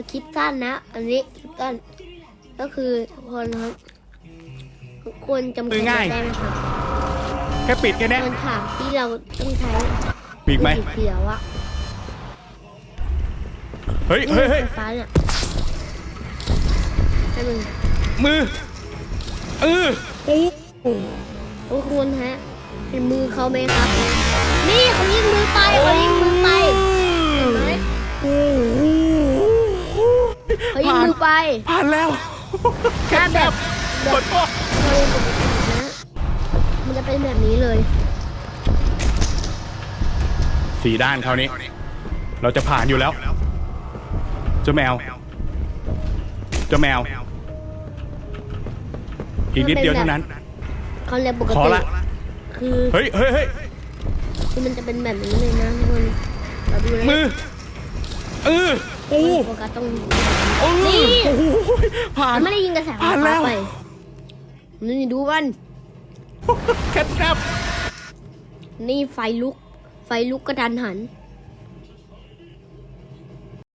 เอาคลิปสั้นนะ อันนี้คลิปสั้นก็คือทุกคนครับทุกคนจำกัดได้ไหมครับแค่ปิดแค่เนี้ยมันถามที่เราต้องใช้มีอีกไหมสีเขียวอะเฮ้ยนี่เฮ้ยเฮ้ยไฟฟ้าเนี่ยให้มึงมือเออโอ้ทุกคนฮะเห็นมือเขาไหมครับ นี่เขายิงมือไปเขายิงมือไป ยิงผ่านมือไปผ่านแล้วถ้าแบบแบขอบโทษเราปกตินะมันจะเป็นแบบนี้เลย สี่ด้านคราวนี้ เราจะผ่านอยู่แล้ว เจ้าแมว เจ้าแมว อีกนิดเดียวเท่านั้น เขาเรียกปกขอติละคือเฮ้ยเฮ้ยเฮ้ยคือมันจะเป็นแบบนี้เลยนะทุกคนเราดูนะมือเออ โอ้โฟกัสตรงนี้เออนี่โอ้โหผ่าน มันไม่ได้ยิงกระแสไฟผ่านแล้ฟ้าว ไปนี่ดูมันแค่แคปนี่ไฟลุก ไฟลุกกระดันหัน